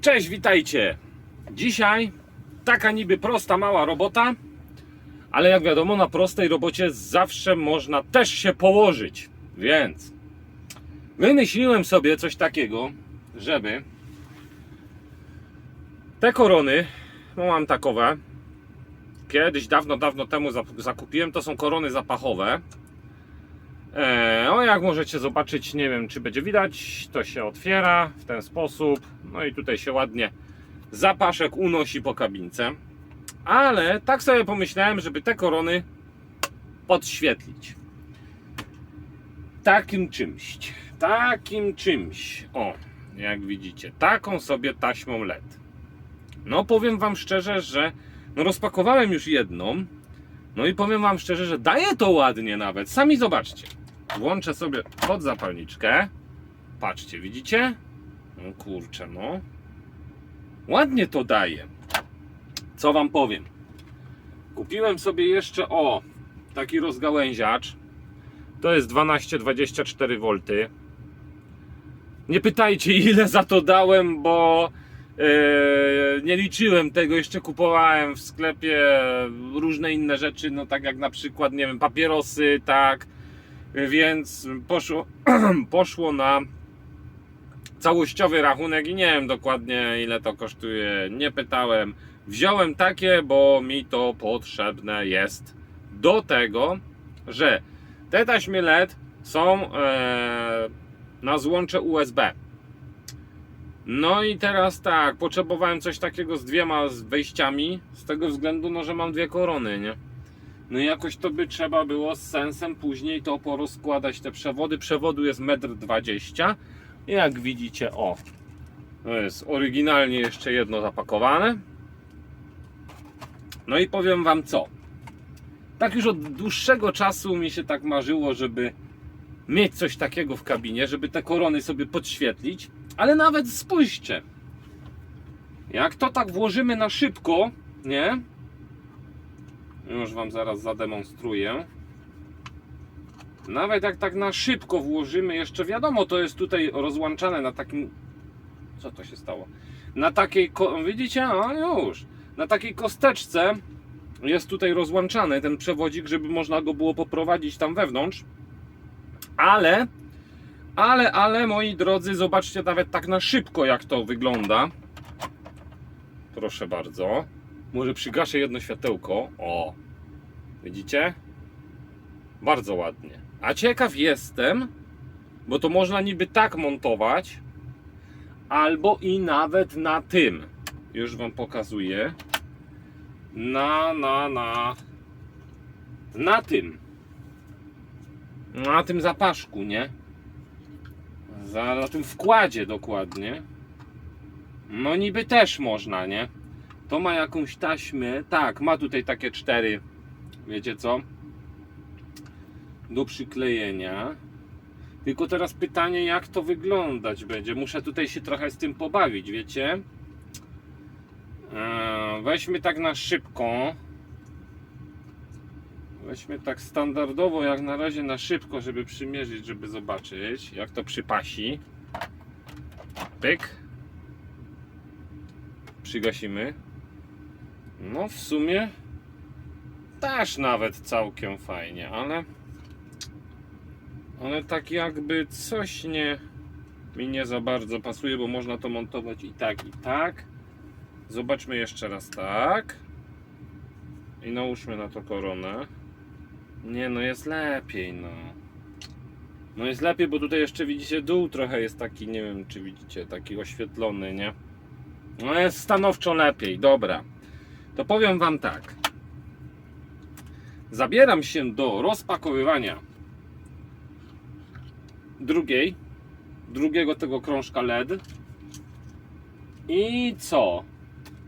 Cześć, witajcie. Dzisiaj taka niby prosta, mała robota, ale jak wiadomo, na prostej robocie zawsze można też się położyć. Więc wymyśliłem sobie coś takiego, żeby te korony, mam takowe, kiedyś dawno, dawno temu zakupiłem, to są korony zapachowe. E, o, jak możecie zobaczyć, nie wiem czy będzie widać, to się otwiera w ten sposób. No i tutaj się ładnie zapaszek unosi po kabince. Ale tak sobie pomyślałem, żeby te korony podświetlić. Takim czymś. Takim czymś. O, jak widzicie, taką sobie taśmą LED. No powiem Wam szczerze, że no rozpakowałem już jedną. No i powiem Wam szczerze, że daje to ładnie nawet. Sami zobaczcie. Włączę sobie pod zapalniczkę. Patrzcie, widzicie? No kurczę, no. Ładnie to daje. Co Wam powiem? Kupiłem sobie jeszcze, o, taki rozgałęziacz. To jest 12-24 V. Nie pytajcie ile za to dałem, bo e, nie liczyłem tego, jeszcze kupowałem w sklepie różne inne rzeczy, no tak jak na przykład, nie wiem, papierosy, tak, więc poszło, poszło na całościowy rachunek i nie wiem dokładnie ile to kosztuje, nie pytałem. Wziąłem takie, bo mi to potrzebne jest do tego, że te taśmy LED są e, na złącze USB. No i teraz tak, potrzebowałem coś takiego z dwiema wejściami, z tego względu, no, że mam dwie korony, nie? No jakoś to by trzeba było z sensem później to porozkładać te przewody. Przewodu jest 1,20 m. Jak widzicie, o, to jest oryginalnie jeszcze jedno zapakowane. No i powiem Wam co. Tak już od dłuższego czasu mi się tak marzyło, żeby mieć coś takiego w kabinie, żeby te korony sobie podświetlić. Ale nawet spójrzcie, jak to tak włożymy na szybko, nie? Już Wam zaraz zademonstruję. Nawet jak tak na szybko włożymy, jeszcze wiadomo, to jest tutaj rozłączane na takim. Co to się stało? Na takiej. Widzicie? A już. Na takiej kosteczce jest tutaj rozłączany ten przewodzik, żeby można go było poprowadzić tam wewnątrz. Ale, ale, ale moi drodzy, zobaczcie nawet tak na szybko, jak to wygląda. Proszę bardzo. Może przygaszę jedno światełko. O, widzicie? Bardzo ładnie. A ciekaw jestem, bo to można niby tak montować, albo i nawet na tym. Już Wam pokazuję. Na, na, na. Na tym. Na tym zapaszku, nie? Za, na tym wkładzie dokładnie. No niby też można, nie? To ma jakąś taśmę. Tak, ma tutaj takie cztery. Wiecie co? Do przyklejenia. Tylko teraz pytanie, jak to wyglądać będzie. Muszę tutaj się trochę z tym pobawić, wiecie? Eee, weźmy tak na szybko. Weźmy tak standardowo, jak na razie na szybko, żeby przymierzyć, żeby zobaczyć, jak to przypasi. Pyk. Przygasimy. No, w sumie też nawet całkiem fajnie, ale ale tak jakby coś nie mi nie za bardzo pasuje, bo można to montować i tak, i tak. Zobaczmy jeszcze raz tak. I nałóżmy na to koronę. Nie, no jest lepiej, no. No jest lepiej, bo tutaj jeszcze widzicie dół trochę jest taki, nie wiem czy widzicie, taki oświetlony, nie? No jest stanowczo lepiej, dobra. To powiem Wam tak. Zabieram się do rozpakowywania drugiej, drugiego tego krążka LED. I co?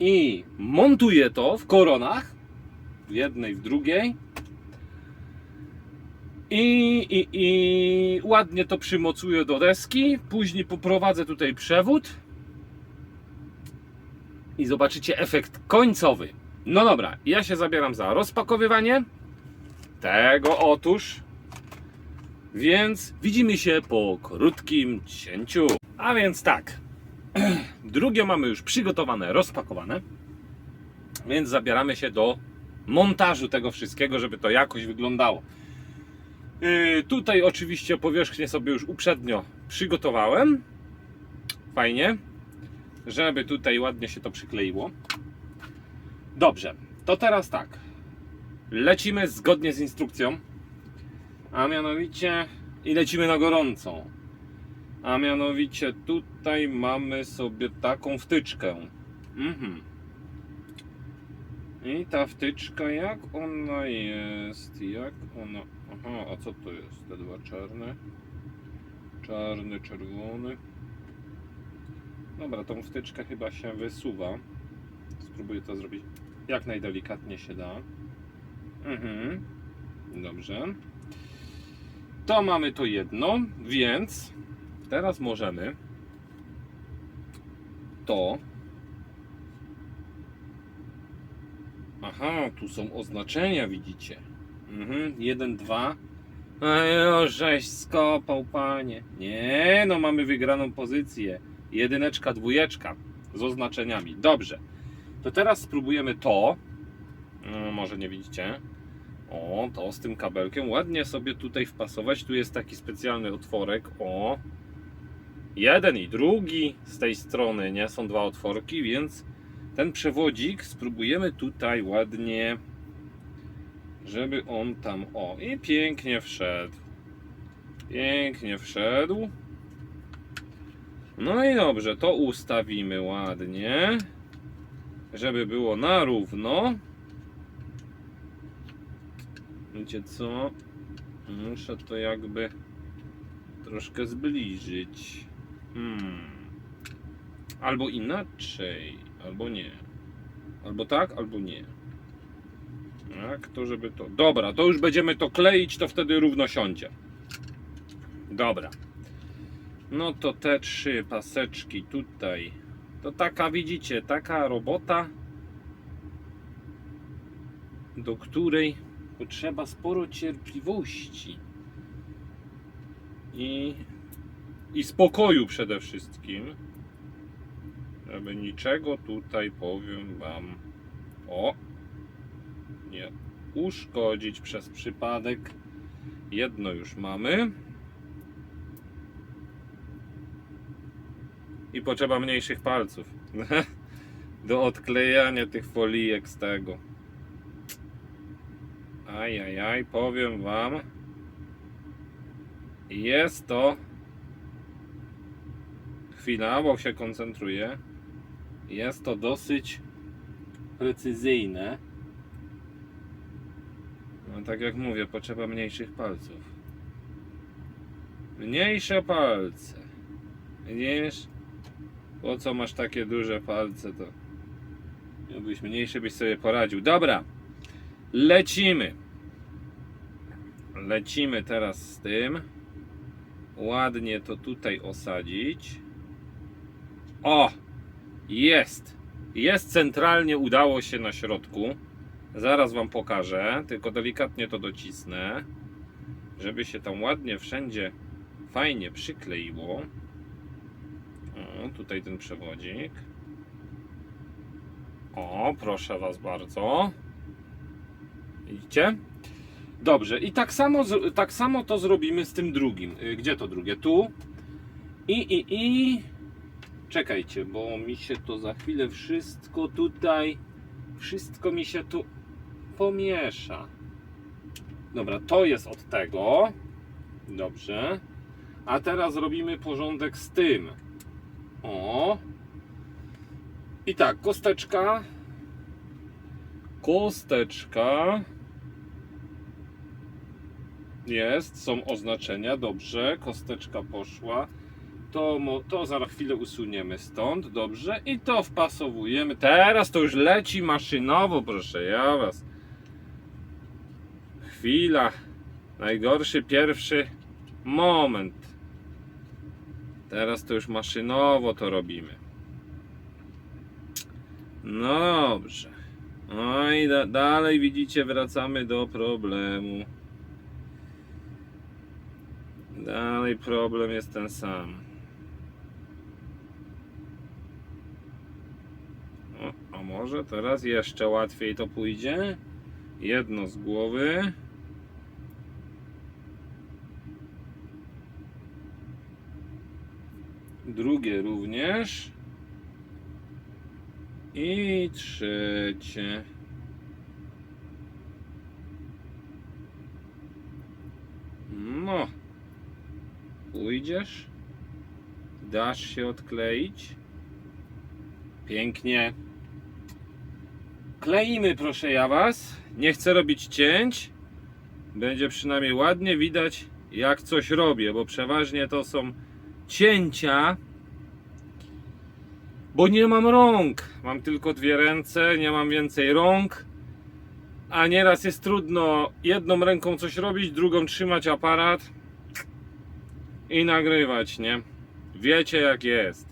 I montuję to w koronach, w jednej, w drugiej. I, i, I ładnie to przymocuję do deski. Później poprowadzę tutaj przewód. I zobaczycie efekt końcowy. No dobra, ja się zabieram za rozpakowywanie tego otóż. Więc widzimy się po krótkim cięciu. A więc tak. Drugie mamy już przygotowane, rozpakowane. Więc zabieramy się do montażu tego wszystkiego, żeby to jakoś wyglądało. Yy, tutaj oczywiście powierzchnię sobie już uprzednio przygotowałem. Fajnie, żeby tutaj ładnie się to przykleiło. Dobrze, to teraz tak. Lecimy zgodnie z instrukcją, a mianowicie i lecimy na gorącą. A mianowicie tutaj mamy sobie taką wtyczkę. Mhm. I ta wtyczka, jak ona jest? Jak ona. Aha, a co to jest? Te dwa czarne. Czarny, czerwony. Dobra, tą wtyczkę chyba się wysuwa. Spróbuję to zrobić jak najdelikatniej się da. Mhm. Dobrze. To mamy to jedno, więc teraz możemy to. Aha, tu są oznaczenia, widzicie. Mhm, jeden, dwa. Ej, żeś skopał, panie. Nie, no mamy wygraną pozycję. Jedyneczka, dwójeczka z oznaczeniami. Dobrze. To teraz spróbujemy to. No, może nie widzicie. O, to z tym kabelkiem. Ładnie sobie tutaj wpasować. Tu jest taki specjalny otworek. O. Jeden i drugi z tej strony, nie? Są dwa otworki, więc ten przewodzik spróbujemy tutaj ładnie, żeby on tam. O, i pięknie wszedł. Pięknie wszedł. No i dobrze, to ustawimy ładnie, żeby było na równo. Wiecie co? Muszę to jakby troszkę zbliżyć. Hmm. Albo inaczej, albo nie. Albo tak, albo nie. Jak to, żeby to. Dobra, to już będziemy to kleić, to wtedy równo siądzie. Dobra. No to te trzy paseczki tutaj. To taka, widzicie, taka robota, do której potrzeba sporo cierpliwości i, i spokoju przede wszystkim, żeby niczego tutaj, powiem Wam, o, nie uszkodzić przez przypadek. Jedno już mamy. I potrzeba mniejszych palców do odklejania tych folijek z tego. Ajajaj, powiem wam. Jest to. Chwila, bo się koncentruję. Jest to dosyć precyzyjne. No tak jak mówię, potrzeba mniejszych palców. Mniejsze palce. Widzisz? Po co masz takie duże palce, to jakbyś mniejszy byś sobie poradził. Dobra, lecimy. Lecimy teraz z tym. Ładnie to tutaj osadzić. O! Jest! Jest centralnie, udało się na środku. Zaraz Wam pokażę, tylko delikatnie to docisnę, żeby się tam ładnie wszędzie fajnie przykleiło. O, tutaj ten przewodzik. O, proszę Was bardzo. Widzicie? Dobrze, i tak samo, tak samo to zrobimy z tym drugim. Y, Gdzie to drugie? Tu. I, i, i. Czekajcie, bo mi się to za chwilę wszystko tutaj. Wszystko mi się tu pomiesza. Dobra, to jest od tego. Dobrze. A teraz robimy porządek z tym. O. I tak, kosteczka. Kosteczka. Jest, są oznaczenia, dobrze. Kosteczka poszła. To, to za chwilę usuniemy stąd, dobrze. I to wpasowujemy. Teraz to już leci maszynowo, proszę ja was. Chwila. Najgorszy pierwszy moment. Teraz to już maszynowo to robimy. No dobrze. No i da dalej widzicie, wracamy do problemu. Dalej problem jest ten sam. A może teraz jeszcze łatwiej to pójdzie? Jedno z głowy. Drugie również. I trzecie. No. Pójdziesz? Dasz się odkleić? Pięknie. Kleimy, proszę ja was. Nie chcę robić cięć. Będzie przynajmniej ładnie widać, jak coś robię, bo przeważnie to są cięcia. Bo nie mam rąk. Mam tylko dwie ręce, nie mam więcej rąk. A nieraz jest trudno jedną ręką coś robić, drugą trzymać aparat i nagrywać, nie? Wiecie jak jest.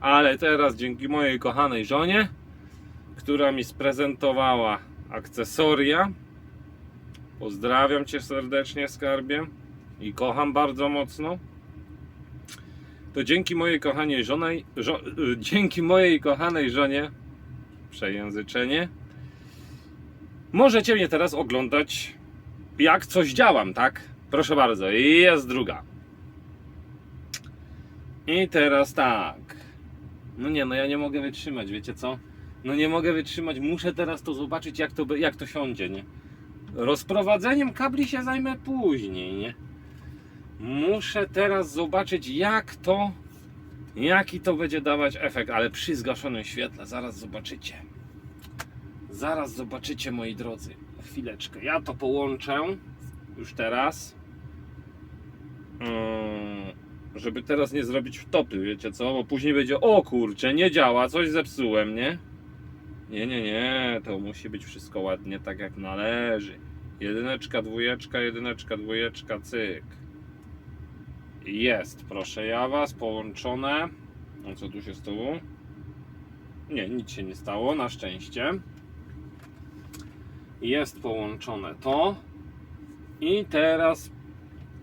Ale teraz dzięki mojej kochanej żonie, która mi sprezentowała akcesoria. Pozdrawiam cię serdecznie, skarbie. I kocham bardzo mocno. To dzięki mojej kochanej żonej, żo, dzięki mojej kochanej żonie, przejęzyczenie, możecie mnie teraz oglądać, jak coś działam, tak? Proszę bardzo, jest druga. I teraz tak. No nie, no ja nie mogę wytrzymać, wiecie co? No nie mogę wytrzymać, muszę teraz to zobaczyć, jak to, jak to siądzie, nie? Rozprowadzeniem kabli się zajmę później, nie? Muszę teraz zobaczyć, jak to, jaki to będzie dawać efekt, ale przy zgaszonym świetle, zaraz zobaczycie. Zaraz zobaczycie, moi drodzy. Chwileczkę, ja to połączę już teraz. Mm, żeby teraz nie zrobić wtopy, wiecie co? Bo później będzie, o kurczę, nie działa, coś zepsułem, nie? Nie, nie, nie, to musi być wszystko ładnie tak jak należy. Jedyneczka, dwójeczka, jedyneczka, dwójeczka, cyk. Jest, proszę ja was, połączone. No co tu się stało? Nie, nic się nie stało, na szczęście. Jest połączone to. I teraz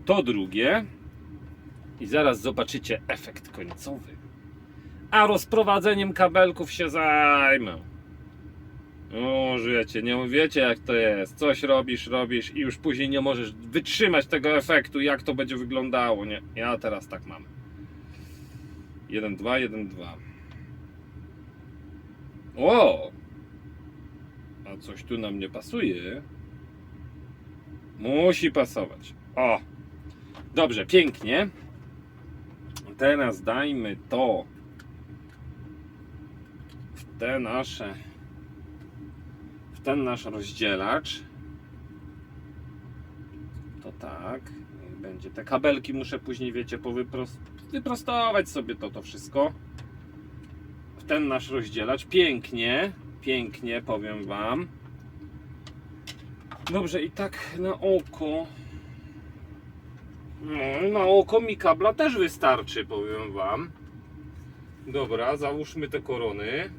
to drugie. I zaraz zobaczycie efekt końcowy. A rozprowadzeniem kabelków się zajmę. O, wiecie, nie wiecie jak to jest. Coś robisz, robisz i już później nie możesz wytrzymać tego efektu, jak to będzie wyglądało, nie? Ja teraz tak mam. 1, 2, 1, 2. O! A coś tu nam nie pasuje. Musi pasować. O! Dobrze, pięknie. Teraz dajmy to w te nasze w ten nasz rozdzielacz. To tak. Będzie te kabelki muszę później, wiecie, wyprostować sobie to, to wszystko. W ten nasz rozdzielacz. Pięknie, pięknie, powiem Wam. Dobrze, i tak na oko. No, na oko mi kabla też wystarczy, powiem Wam. Dobra, załóżmy te korony.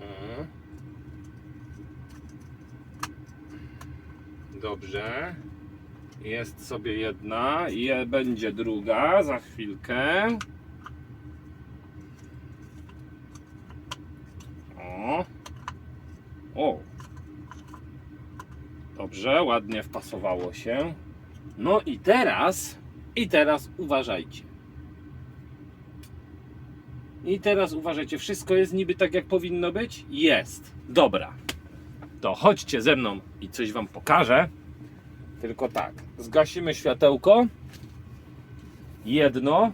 O. Dobrze. Jest sobie jedna i będzie druga za chwilkę. O. O. Dobrze, ładnie wpasowało się. No i teraz, i teraz uważajcie. I teraz uważajcie, wszystko jest niby tak jak powinno być? Jest. Dobra. To chodźcie ze mną i coś wam pokażę. Tylko tak, zgasimy światełko. Jedno.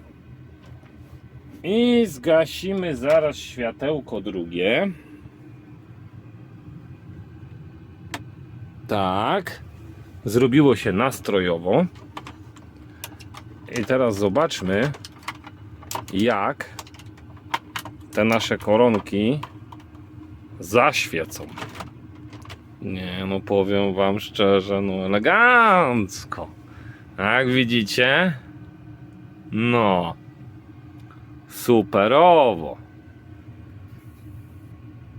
I zgasimy zaraz światełko drugie. Tak. Zrobiło się nastrojowo. I teraz zobaczmy, jak te nasze koronki zaświecą. Nie, no powiem wam szczerze, no elegancko. Jak widzicie? No. Superowo.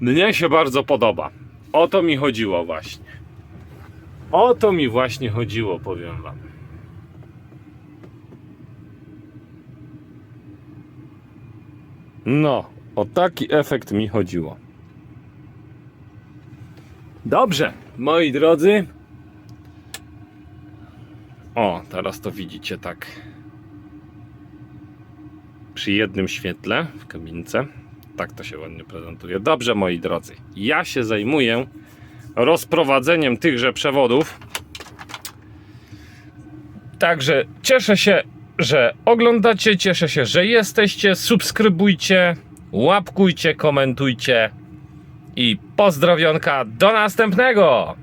Mnie się bardzo podoba. O to mi chodziło właśnie. O to mi właśnie chodziło, powiem wam. No, o taki efekt mi chodziło. Dobrze, moi drodzy. O, teraz to widzicie tak. Przy jednym świetle w kabince. Tak to się ładnie prezentuje. Dobrze, moi drodzy. Ja się zajmuję rozprowadzeniem tychże przewodów. Także cieszę się, że oglądacie, cieszę się, że jesteście. Subskrybujcie, łapkujcie, komentujcie i pozdrowionka do następnego!